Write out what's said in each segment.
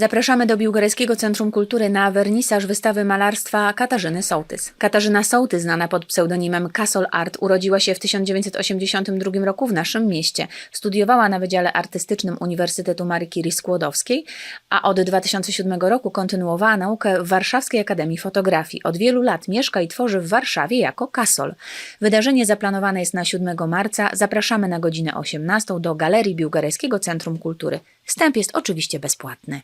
Zapraszamy do Biłgorajskiego Centrum Kultury na wernisaż wystawy malarstwa Katarzyny Sołtys. Katarzyna Sołtys, znana pod pseudonimem Castle Art, urodziła się w 1982 roku w naszym mieście. Studiowała na Wydziale Artystycznym Uniwersytetu Marii Curie Skłodowskiej, a od 2007 roku kontynuowała naukę w Warszawskiej Akademii Fotografii. Od wielu lat mieszka i tworzy w Warszawie jako Kasol. Wydarzenie zaplanowane jest na 7 marca. Zapraszamy na godzinę 18 do Galerii Biłgorajskiego Centrum Kultury. Wstęp jest oczywiście bezpłatny.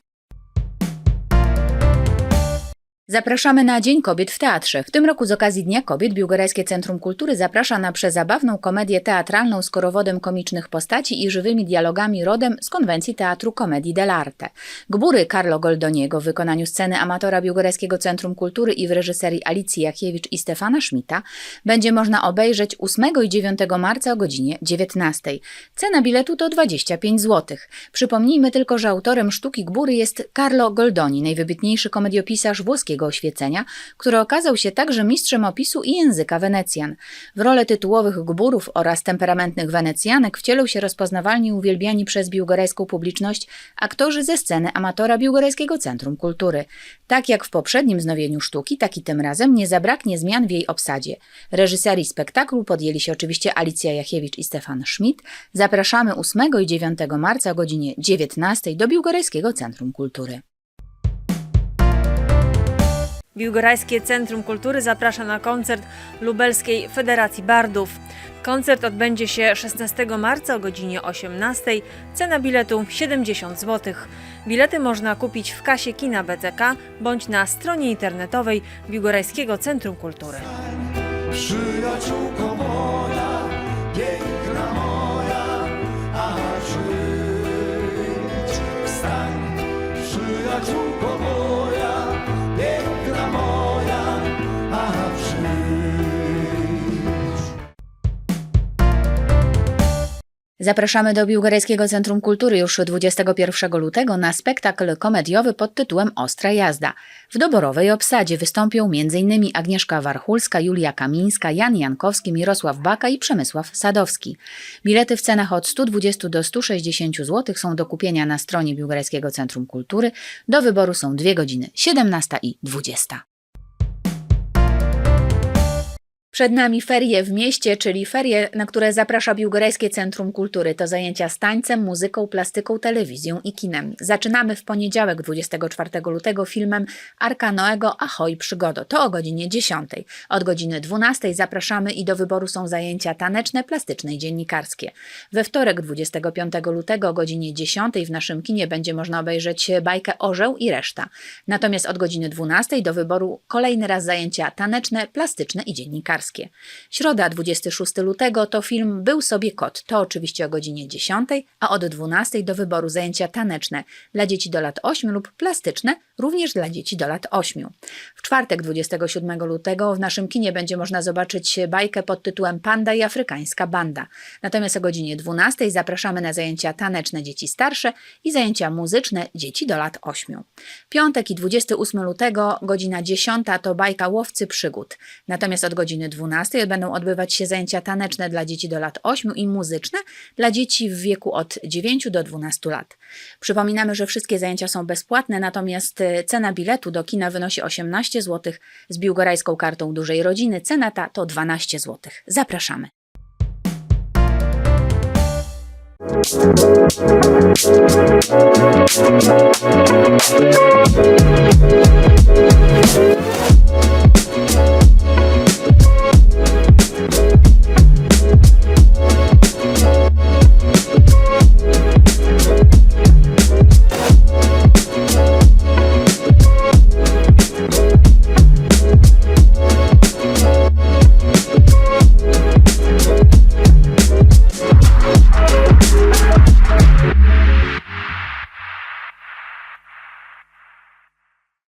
Zapraszamy na Dzień Kobiet w Teatrze. W tym roku z okazji Dnia Kobiet Biłgorajskie Centrum Kultury zaprasza na przezabawną komedię teatralną z korowodem komicznych postaci i żywymi dialogami rodem z konwencji Teatru Komedii dell'arte. Gbóry Carlo Goldoniego w wykonaniu sceny amatora Biłgorajskiego Centrum Kultury i w reżyserii Alicji Jakiewicz i Stefana Schmidta będzie można obejrzeć 8 i 9 marca o godzinie 19. Cena biletu to 25 zł. Przypomnijmy tylko, że autorem sztuki Gbóry jest Carlo Goldoni, najwybitniejszy komediopisarz włoskiego oświecenia, który okazał się także mistrzem opisu i języka Wenecjan. W rolę tytułowych Gbórów oraz temperamentnych Wenecjanek wcielą się rozpoznawalni uwielbiani przez biłgorajską publiczność aktorzy ze sceny amatora Biłgorajskiego Centrum Kultury. Tak jak w poprzednim znowieniu sztuki, tak i tym razem nie zabraknie zmian w jej obsadzie. Reżyserii spektaklu podjęli się oczywiście Alicja Jachiewicz i Stefan Schmidt. Zapraszamy 8 i 9 marca o godzinie 19 do Biłgorajskiego Centrum Kultury. Biłgorajskie Centrum Kultury zaprasza na koncert Lubelskiej Federacji Bardów. Koncert odbędzie się 16 marca o godzinie 18. Cena biletu 70 zł. Bilety można kupić w kasie kina BCK bądź na stronie internetowej Biłgorajskiego Centrum Kultury. Przyjaciółko moja, piękna moja, a żyć wstań. Przyjaciółko moja, Zapraszamy do Biłgorajskiego Centrum Kultury już 21 lutego na spektakl komediowy pod tytułem Ostra jazda. W doborowej obsadzie wystąpią m.in. Agnieszka Warchulska, Julia Kamińska, Jan Jankowski, Mirosław Baka i Przemysław Sadowski. Bilety w cenach od 120 do 160 zł są do kupienia na stronie Biłgorajskiego Centrum Kultury. Do wyboru są dwie godziny 17 i 20. Przed nami ferie w mieście, czyli ferie, na które zaprasza Biłgorajskie Centrum Kultury. To zajęcia z tańcem, muzyką, plastyką, telewizją i kinem. Zaczynamy w poniedziałek 24 lutego filmem Arka Noego Ahoj Przygodo. To o godzinie 10. Od godziny 12 zapraszamy i do wyboru są zajęcia taneczne, plastyczne i dziennikarskie. We wtorek 25 lutego o godzinie 10 w naszym kinie będzie można obejrzeć bajkę Orzeł i reszta. Natomiast od godziny 12 do wyboru kolejny raz zajęcia taneczne, plastyczne i dziennikarskie. Środa 26 lutego to film Był sobie kot. To oczywiście o godzinie 10, a od 12 do wyboru zajęcia taneczne dla dzieci do lat 8 lub plastyczne również dla dzieci do lat 8. W czwartek 27 lutego w naszym kinie będzie można zobaczyć bajkę pod tytułem Panda i afrykańska banda. Natomiast o godzinie 12 zapraszamy na zajęcia taneczne dzieci starsze i zajęcia muzyczne dzieci do lat 8. Piątek i 28 lutego godzina 10 to bajka Łowcy Przygód. Natomiast od godziny 12 będą odbywać się zajęcia taneczne dla dzieci do lat 8 i muzyczne dla dzieci w wieku od 9 do 12 lat. Przypominamy, że wszystkie zajęcia są bezpłatne, natomiast e, cena biletu do kina wynosi 18 zł. Z biłgorajską kartą dużej rodziny cena ta to 12 zł. Zapraszamy.